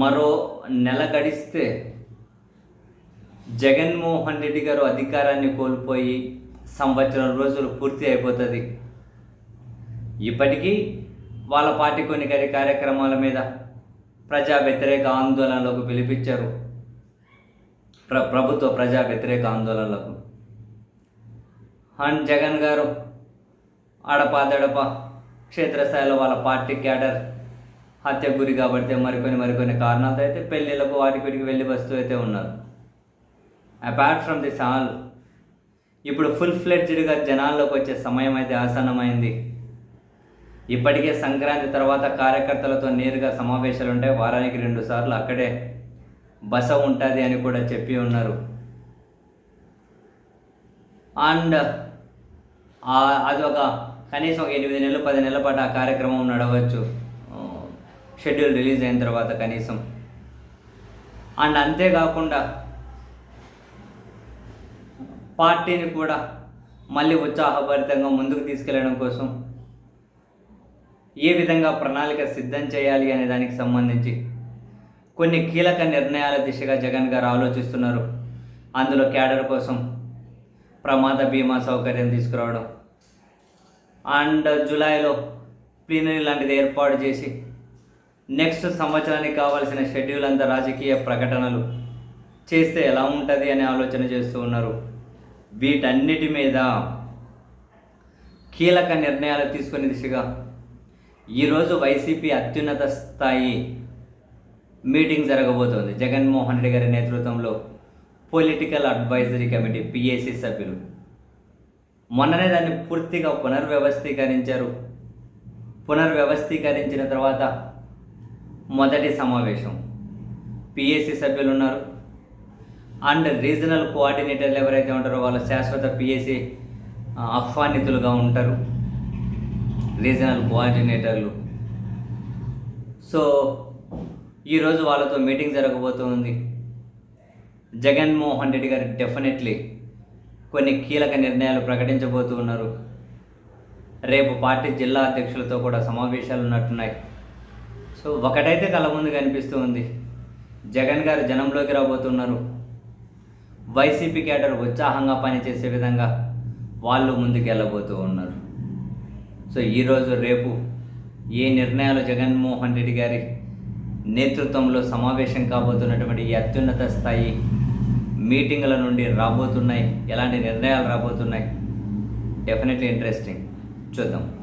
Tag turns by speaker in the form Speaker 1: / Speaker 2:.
Speaker 1: మరో నెల గడిస్తే జగన్మోహన్ రెడ్డి గారు అధికారాన్ని కోల్పోయి సంవత్సరం రోజులు పూర్తి అయిపోతుంది. ఇప్పటికీ వాళ్ళ పార్టీ కొన్ని కార్యక్రమాల మీద ప్రజా వ్యతిరేక ఆందోళనలకు పిలిపించారు. ప్ర ప్రభుత్వ ప్రజా వ్యతిరేక ఆందోళనలకు. అండ్ జగన్ గారు అడపాదడప క్షేత్రస్థాయిలో వాళ్ళ పార్టీ క్యాడర్ హత్య గురి కాబట్టి మరికొన్ని మరికొన్ని కారణాలతో అయితే పెళ్ళిళ్ళకు వాటికి వీటికి వెళ్ళి వస్తూ అయితే ఉన్నారు. అపార్ట్ ఫ్రమ్ దిస్ ఆల్ ఇప్పుడు ఫుల్ ఫ్లెడ్జ్డ్గా జనాల్లోకి వచ్చే సమయం అయితే ఆసన్నమైంది. ఇప్పటికే సంక్రాంతి తర్వాత కార్యకర్తలతో నేరుగా సమావేశాలు ఉంటాయి వారానికి రెండు సార్లు అక్కడే బస ఉంటుంది అని కూడా చెప్పి ఉన్నారు. అండ్ అది ఒక కనీసం ఒక ఎనిమిది నెలలు పది నెలల పాటు ఆ కార్యక్రమం నడవచ్చు. షెడ్యూల్ రిలీజ్ అయిన తర్వాత కనీసం. అండ్ అంతేకాకుండా పార్టీని కూడా మళ్ళీ ఉత్సాహభరితంగా ముందుకు తీసుకెళ్ళడం కోసం ఏ విధంగా ప్రణాళిక సిద్ధం చేయాలి అనే దానికి సంబంధించి కొన్ని కీలక నిర్ణయాల దిశగా జగన్ గారు ఆలోచిస్తున్నారు. అందులో క్యాడర్ కోసం ప్రమాద బీమా సౌకర్యం తీసుకురావడం. అండ్ జూలైలో ప్లీనరీ లాంటిది ఏర్పాటు చేసి నెక్స్ట్ సంవత్సరానికి కావాల్సిన షెడ్యూల్ అంతా రాజకీయ ప్రకటనలు చేస్తే ఎలా ఉంటుంది అనే ఆలోచన చేస్తూ ఉన్నారు. వీటన్నిటి మీద కీలక నిర్ణయాలు తీసుకునే దిశగా ఈరోజు వైసీపీ అత్యున్నత స్థాయి మీటింగ్ జరగబోతోంది. జగన్మోహన్ రెడ్డి గారి నేతృత్వంలో పొలిటికల్ అడ్వైజరీ కమిటీ పిఏసీ సభ్యులు. మొన్ననే దాన్ని పూర్తిగా పునర్వ్యవస్థీకరించారు. పునర్వ్యవస్థీకరించిన తర్వాత మొదటి సమావేశం. పిఎస్సి సభ్యులు ఉన్నారు అండ్ రీజనల్ కోఆర్డినేటర్లు ఎవరైతే ఉంటారో వాళ్ళు శాశ్వత పిఎస్సి ఆహ్వానితులుగా ఉంటారు. రీజనల్ కోఆర్డినేటర్లు. సో ఈరోజు వాళ్ళతో మీటింగ్ జరగబోతుంది. జగన్మోహన్ రెడ్డి గారు డెఫినెట్లీ కొన్ని కీలక నిర్ణయాలు ప్రకటించబోతూ ఉన్నారు రేపు పార్టీ జిల్లా అధ్యక్షులతో కూడా సమావేశాలు ఉన్నట్టున్నాయి సో ఒకటైతే కళ్ళ ముందు కనిపిస్తూ ఉంది. జగన్ గారు జనంలోకి రాబోతున్నారు. వైసీపీ క్యాడర్ ఉత్సాహంగా పనిచేసే విధంగా వాళ్ళు ముందుకు వెళ్ళబోతూ ఉన్నారు. సో ఈరోజు రేపు ఏ నిర్ణయాలు జగన్మోహన్ రెడ్డి గారి నేతృత్వంలో సమావేశం కాబోతున్నటువంటి ఈ అత్యున్నత స్థాయి మీటింగ్ల నుండి రాబోతున్నాయి. ఎలాంటి నిర్ణయాలు రాబోతున్నాయి? డెఫినెట్లీ ఇంట్రెస్టింగ్ చూద్దాం.